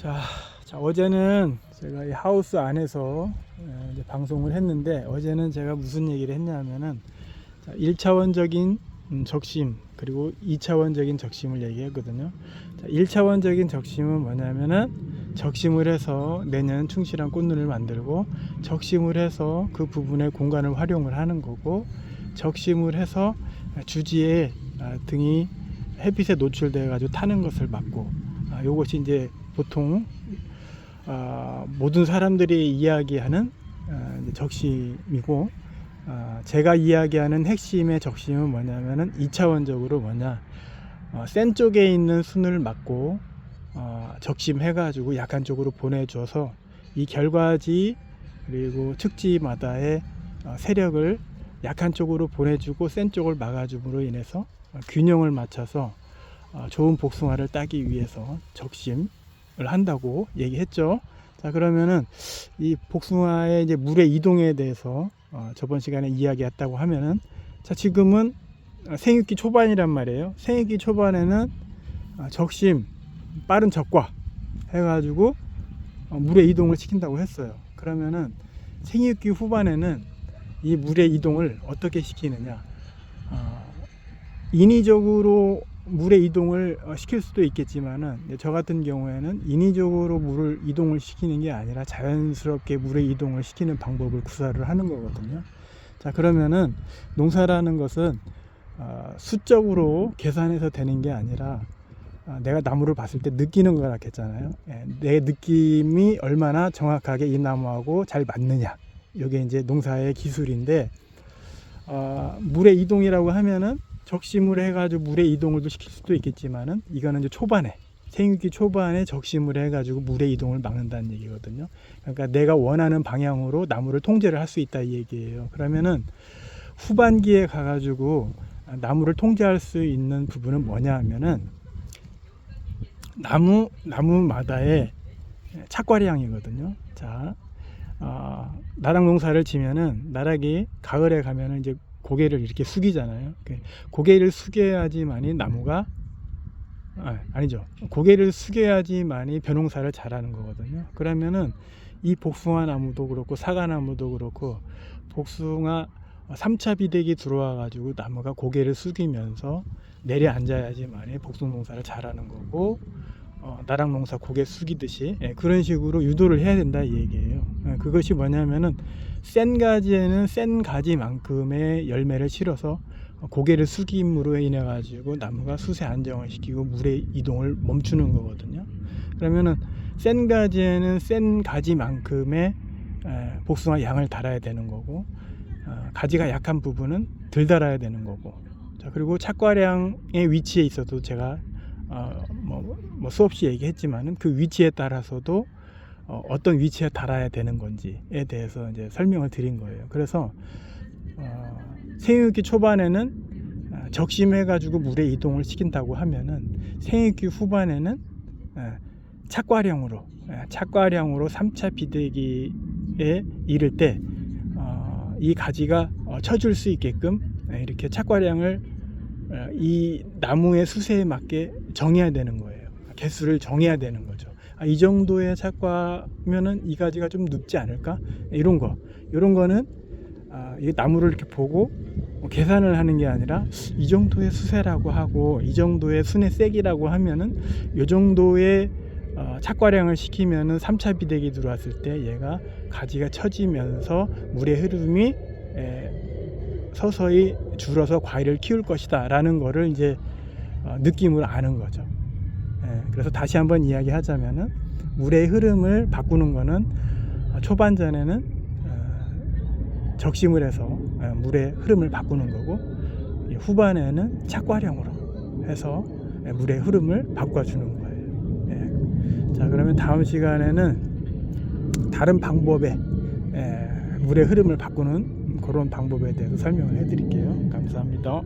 자, 자, 어제는 제가 이 하우스 안에서 방송을 했는데 어제는 제가 무슨 얘기를 했냐면은 자, 1차원적인 음, 적심 그리고 2차원적인 적심을 얘기했거든요. 자, 1차원적인 적심은 뭐냐면은 적심을 해서 내년 충실한 꽃눈을 만들고 적심을 해서 그 부분의 공간을 활용을 하는 거고 적심을 해서 주지에 아, 등이 햇빛에 노출돼 가지고 타는 것을 막고 아, 요것이 이제 보통 아, 모든 사람들이 이야기하는 아, 이제 적심이고 아, 제가 이야기하는 핵심의 적심은 뭐냐면은 2차원적으로 뭐냐. 어, 센 쪽에 있는 순을 막고 어, 적심해가지고 약한 쪽으로 보내줘서 이 결과지 그리고 측지마다의 어, 세력을 약한 쪽으로 보내주고 센 쪽을 막아줌으로 인해서 어, 균형을 맞춰서 어, 좋은 복숭아를 따기 위해서 적심을 한다고 얘기했죠. 자 그러면은 이 복숭아의 이제 물의 이동에 대해서 어, 저번 시간에 이야기했다고 하면은 자 지금은 어, 생육기 초반이란 말이에요. 생육기 초반에는 어, 적심 빠른 적과 해가지고 어, 물의 이동을 시킨다고 했어요. 그러면은 생육기 후반에는 이 물의 이동을 어떻게 시키느냐? 어, 인위적으로 물의 이동을 어, 시킬 수도 있겠지만은 저 같은 경우에는 인위적으로 물을 이동을 시키는 게 아니라 자연스럽게 물의 이동을 시키는 방법을 구사를 하는 거거든요. 자 그러면은 농사라는 것은 어, 수적으로 계산해서 되는 게 아니라 아, 내가 나무를 봤을 때 느끼는 거라 했잖아요. 예, 내 느낌이 얼마나 정확하게 이 나무하고 잘 맞느냐. 이게 이제 농사의 기술인데 어, 물의 이동이라고 하면은 적심을 해가지고 물의 이동을 시킬 수도 있겠지만은 이거는 이제 초반에 생육기 초반에 적심을 해가지고 물의 이동을 막는다는 얘기거든요. 그러니까 내가 원하는 방향으로 나무를 통제를 할 수 있다 이 얘기예요. 그러면은 후반기에 가가지고 나무를 통제할 수 있는 부분은 뭐냐 하면은 나무 나무마다의 착과량이거든요. 자, 어, 나락 농사를 지면은 나락이 가을에 가면은 이제 고개를 이렇게 숙이잖아요. 그 고개를 숙여야지만이 나무가 아, 아니죠. 고개를 숙여야지만이 벼농사를 잘하는 거거든요. 그러면은 이 복숭아 나무도 그렇고 사과 나무도 그렇고 복숭아 3차 비대기 들어와 가지고 나무가 고개를 숙이면서 내려앉아야지만이 복숭 농사를 잘하는 거고 어, 나락 농사 고개 숙이듯이 예, 그런 식으로 유도를 해야 된다 이 얘기예요. 예, 그것이 뭐냐면은 센 가지에는 센 가지만큼의 열매를 실어서 고개를 숙임으로 인해 가지고 나무가 수세 안정을 시키고 물의 이동을 멈추는 거거든요. 그러면은 센 가지에는 센 가지만큼의 에, 복숭아 양을 달아야 되는 거고 어, 가지가 약한 부분은 덜 달아야 되는 거고 자 그리고 착과량의 위치에 있어도 제가 어, 뭐, 뭐 수없이 얘기했지만은 그 위치에 따라서도 어, 어떤 위치에 달아야 되는 건지에 대해서 이제 설명을 드린 거예요. 그래서 어, 생육기 초반에는 어, 적심해가지고 물의 이동을 시킨다고 하면은 생육기 후반에는 예, 착과량으로 예, 착과량으로 3차 비대기에 이를 때 어, 이 가지가 어, 쳐줄 수 있게끔 예, 이렇게 착과량을 어, 이 나무의 수세에 맞게 정해야 되는 거예요. 개수를 정해야 되는 거죠. 아, 이 정도의 착과면은 이 가지가 좀 눕지 않을까? 이런 거. 이런 거는 아, 이 나무를 이렇게 보고 뭐 계산을 하는 게 아니라 이 정도의 수세라고 하고 이 정도의 순의 세기라고 하면은 이 정도의 어, 착과량을 시키면은 3차 비대기 들어왔을 때 얘가 가지가 처지면서 물의 흐름이 에, 서서히 줄어서 과일을 키울 것이다 라는 거를 이제 어, 느낌으로 아는 거죠. 예, 그래서 다시 한번 이야기하자면은 물의 흐름을 바꾸는 거는 어, 초반전에는 어, 적심을 해서 어, 물의 흐름을 바꾸는 거고 이 후반에는 착과량으로 해서 예, 물의 흐름을 바꿔주는 거예요. 예. 자 그러면 다음 시간에는 다른 방법의 예, 물의 흐름을 바꾸는 그런 방법에 대해서 설명을 해드릴게요. 감사합니다.